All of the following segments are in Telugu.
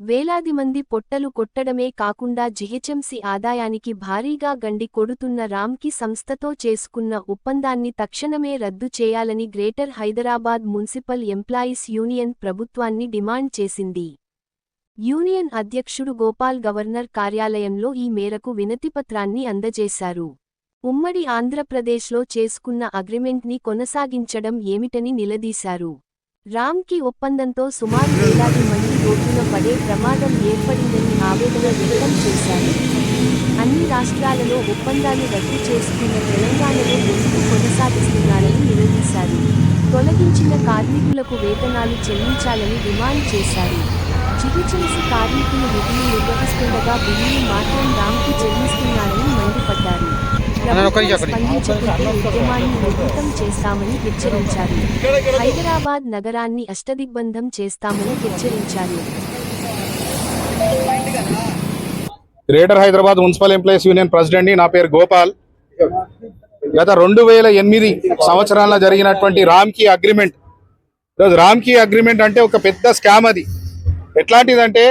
వేలాది మంది పొట్టలు కొట్టడమే కాకుండా జిహెచ్ఎంసీ ఆదాయానికి భారీగా గండి కొడుతున్న రామ్కి సంస్థతో చేసుకున్న ఒప్పందాన్ని తక్షణమే రద్దు చేయాలని greater Hyderabad municipal employees union ప్రభుత్వాన్ని డిమాండ్ చేసింది. యూనియన్ అధ్యక్షుడు గోపాల్ గవర్నర్ కార్యాలయంలో ఈ మేరకు వినతిపత్రాన్ని అందజేశారు. ఉమ్మడి ఆంధ్రప్రదేశ్లో చేసుకున్న అగ్రిమెంట్ని కొనసాగించడం ఏమిటని నిలదీశారు. రామ్కి ఒప్పందంతో సుమారు వేలాది మంది రోడ్డున పడే ప్రమాదం ఏర్పడిందని ఆవేదన వ్యక్తం చేశారు. అన్ని రాష్ట్రాలలో ఒప్పందాన్ని రద్దు చేసుకున్న తెలంగాణలో ఎందుకు కొనసాగిస్తున్నారని నిలదీశారు. తొలగించిన కార్మికులకు వేతనాలు చెల్లించాలని డిమాండ్ చేశారు. జిహెచ్ఎంసీ కార్మికులు విధులు నిర్వహిస్తుండగా బిల్లులు మాత్రం రామ్కి చెల్లిస్తున్నారని మండిపడ్డారు. చేస్తామని హెచ్చరించారు. హైదరాబాద్ నగరాన్ని అష్టదిగ్బంధం చేస్తామని హెచ్చరించారు. Greater Hyderabad municipal employees union president నా పేరు గోపాల్. గత రెండు వేల ఎనిమిది సంవత్సరాల్లో జరిగినటువంటి రామ్కీ అగ్రిమెంట్. ఈరోజు రామ్కీ అగ్రిమెంట్ అంటే ఒక పెద్ద స్కామ్ అది. ఎట్లాంటిదంటే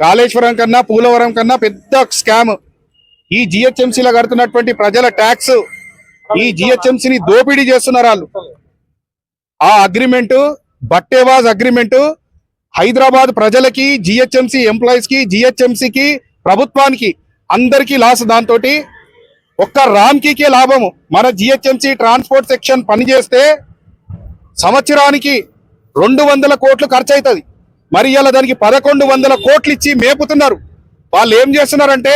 కాళేశ్వరం కన్నా పూలవరం కన్నా పెద్ద స్కామ్. ఈ జిహెచ్ఎంసీలో కడుతున్నటువంటి ప్రజల ట్యాక్స్ ఈ జిహెచ్ఎంసీని దోపిడీ చేస్తున్నారు వాళ్ళు. ఆ అగ్రిమెంటు బట్టేవాజ్ అగ్రిమెంట్ హైదరాబాద్ ప్రజలకి జిహెచ్ఎంసీ ఎంప్లాయీస్కి జిహెచ్ఎంసీకి ప్రభుత్వానికి అందరికీ లాస్ దాంతో ఒక్క రామ్కీకే లాభము. మన జిహెచ్ఎంసీ ట్రాన్స్పోర్ట్ సెక్షన్ పనిచేస్తే సంవత్సరానికి రెండు వందల కోట్లు ఖర్చు అవుతుంది మరి ఇలా దానికి పదకొండు వందల కోట్లు ఇచ్చి మేపుతున్నారు. వాళ్ళు ఏం చేస్తున్నారంటే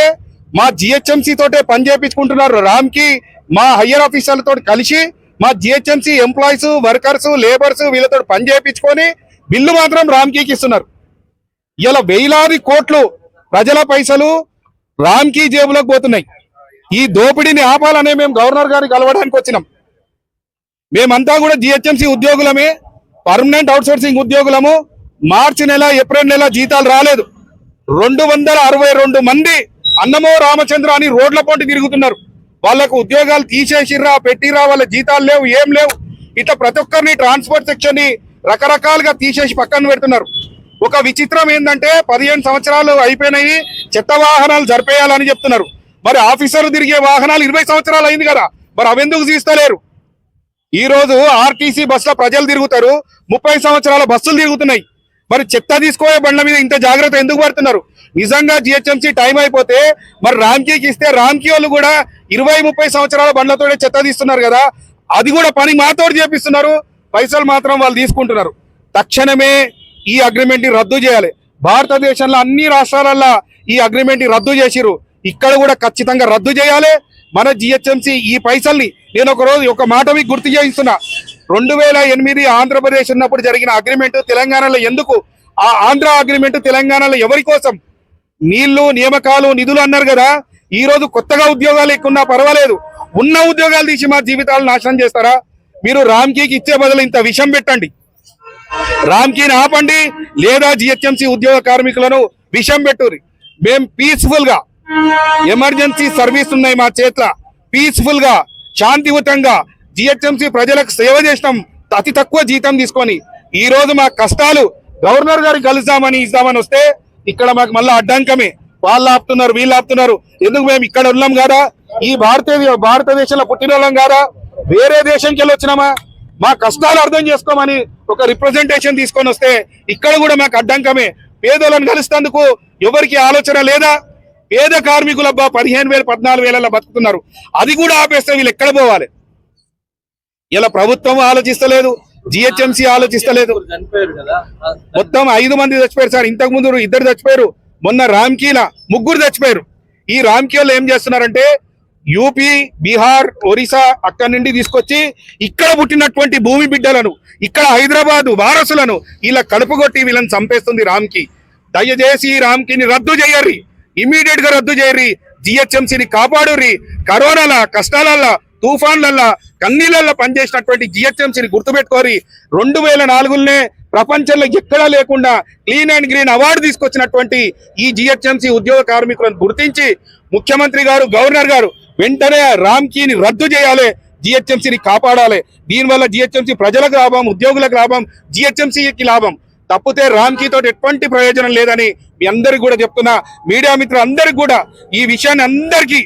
మా జిహెచ్ఎంసీ తోటే పని చేపించుకుంటున్నారు. రామ్కి మా హయ్యర్ ఆఫీసర్లతో కలిసి మా జిహెచ్ఎంసీ ఎంప్లాయీస్ వర్కర్స్ లేబర్స్ వీళ్ళతో పని చేయించుకొని బిల్లు మాత్రం రామ్కీకి ఇస్తున్నారు. ఇలా వేలాది కోట్లు ప్రజల పైసలు రామ్కీ జేబులోకి పోతున్నాయి. ఈ దోపిడీని ఆపాలనే మేము గవర్నర్ గారికి కలవడానికి వచ్చినాం. మేమంతా కూడా జిహెచ్ఎంసీ ఉద్యోగులమే పర్మనెంట్ అవుట్సోర్సింగ్ ఉద్యోగులము. మార్చి నెల ఏప్రిల్ నెల జీతాలు రాలేదు. రెండు వందల అరవై రెండు మంది అన్నమో రామచంద్ర అని రోడ్ల పొంటి తిరుగుతున్నారు. వాళ్ళకు ఉద్యోగాలు తీసేసిర్రా పెట్టిరా వాళ్ళ జీతాలు లేవు ఏం లేవు. ఇట్లా ప్రతి ఒక్కరిని ట్రాన్స్పోర్ట్ సెక్షన్ని రకరకాలుగా తీసేసి పక్కన పెడుతున్నారు. ఒక విచిత్రం ఏంటంటే పదిహేను సంవత్సరాలు అయిపోయినాయి చెత్త వాహనాలు జరిపేయాలని చెప్తున్నారు. మరి ఆఫీసర్లు తిరిగే వాహనాలు ఇరవై సంవత్సరాలు అయింది కదా మరి అవెందుకు తీస్తలేరు? ఈ రోజు ఆర్టీసీ బస్సులో ప్రజలు తిరుగుతారు ముప్పై సంవత్సరాల బస్సులు తిరుగుతున్నాయి. మరి చెత్త తీసుకోవే బండ్ల మీద ఇంత జాగ్రత్త ఎందుకు పడుతున్నారు? నిజంగా జిహెచ్ఎంసీ టైం అయిపోతే మరి రామ్కీకి ఇస్తే రామ్కీ వాళ్ళు కూడా ఇరవై ముప్పై సంవత్సరాల బండ్లతోనే చెత్త తీస్తున్నారు కదా అది కూడా పని మాతో చేపిస్తున్నారు పైసలు మాత్రం వాళ్ళు తీసుకుంటున్నారు. తక్షణమే ఈ అగ్రిమెంట్ని రద్దు చేయాలి. భారతదేశంలో అన్ని రాష్ట్రాలల్లో ఈ అగ్రిమెంట్ని రద్దు చేసిరు ఇక్కడ కూడా ఖచ్చితంగా రద్దు చేయాలి. మన జిహెచ్ఎంసీ ఈ పైసల్ని నేను ఒక రోజు ఒక మాట మీకు గుర్తు చేయిస్తున్నా. రెండు వేల ఎనిమిది ఆంధ్రప్రదేశ్ ఉన్నప్పుడు జరిగిన అగ్రిమెంట్ తెలంగాణలో ఎందుకు? ఆ ఆంధ్ర అగ్రిమెంట్ తెలంగాణలో ఎవరి కోసం? నీళ్ళు నియామకాలు నిధులు అన్నారు కదా. ఈ రోజు కొత్తగా ఉద్యోగాలు ఎక్కున్నా పర్వాలేదు. ఉన్న ఉద్యోగాలు తీసి మా జీవితాలు నాశనం చేస్తారా? మీరు రామ్కీకి ఇచ్చే బదులు ఇంత విషం పెట్టండి. రామ్కీని ఆపండి. లేదా జిహెచ్ఎంసీ ఉద్యోగ కార్మికులను విషం పెట్టుర్రి. మేం పీస్ఫుల్గా ఎమర్జెన్సీ సర్వీస్ ఉన్నాయి మా చేతిలో. పీస్ఫుల్గా శాంతియుతంగా జిహెచ్ఎంసీ ప్రజలకు సేవ చేసినాం. అతి తక్కువ జీతం తీసుకొని ఈ రోజు మా కష్టాలు గవర్నర్ గారు కలుద్దామని ఇద్దామని వస్తే ఇక్కడ మాకు మళ్ళీ అడ్డంకమే. వాళ్ళు ఆపుతున్నారు వీళ్ళు ఆపుతున్నారు. ఎందుకు మేము ఇక్కడ ఉన్నాం కదా? ఈ భారతీయ భారతదేశంలో పుట్టిన వాళ్ళం కదా? వేరే దేశంకి వెళ్ళి వచ్చినామా? మా కష్టాలు అర్థం చేసుకోమని ఒక రిప్రజెంటేషన్ తీసుకొని వస్తే ఇక్కడ కూడా మాకు అడ్డంకమే. పేదోళ్ళని కలుస్తందుకు ఎవరికి ఆలోచన లేదా? పేద కార్మికులబ్బా పదిహేను వేలు పద్నాలుగు వేలలో బతుకుతున్నారు. అది కూడా ఆపేస్తే వీళ్ళు ఎక్కడ పోవాలి? ఇలా ప్రభుత్వం ఆలోచిస్తలేదు జిహెచ్ఎంసీ ఆలోచిస్తలేదు. మొత్తం ఐదు మంది చచ్చిపోయారు సార్. ఇంతకు ముందు ఇద్దరు చచ్చిపోయారు. మొన్న రామ్కీల ముగ్గురు చచ్చిపోయారు. ఈ రామ్కీలో ఏం చేస్తున్నారంటే యూపీ బీహార్ ఒరిస్సా అక్కడి నుండి తీసుకొచ్చి ఇక్కడ పుట్టినటువంటి భూమి బిడ్డలను ఇక్కడ హైదరాబాద్ వారసులను ఇలా కడుపు కొట్టి వీళ్ళని చంపేస్తుంది రామ్కి. దయచేసి ఈ రామ్కీని రద్దు చేయర్రి ఇమీడియట్గా రద్దు చేయర్రి జిహెచ్ఎంసీని కాపాడుర్రి. కరోనాల కష్టాలల్లా తుఫాన్లల్లా కన్నీళ్ళల్లో పనిచేసినటువంటి జిహెచ్ఎంసీని గుర్తుపెట్టుకోరి రెండు వేల నాలుగులోనే ప్రపంచంలో ఎక్కడా లేకుండా క్లీన్ అండ్ గ్రీన్ అవార్డు తీసుకొచ్చినటువంటి ఈ జిహెచ్ఎంసీ ఉద్యోగ కార్మికులను గుర్తించి ముఖ్యమంత్రి గారు గవర్నర్ గారు వెంటనే రామ్కీని రద్దు చేయాలి జిహెచ్ఎంసీని కాపాడాలి. దీనివల్ల జిహెచ్ఎంసీ ప్రజలకు లాభం ఉద్యోగులకు లాభం జిహెచ్ఎంసీకి లాభం. తప్పితే రామ్కీ తోటి ఎటువంటి ప్రయోజనం లేదని మీ అందరికి కూడా చెప్తున్నా. మీడియా మిత్రులందరికీ కూడా ఈ విషయాన్ని అందరికీ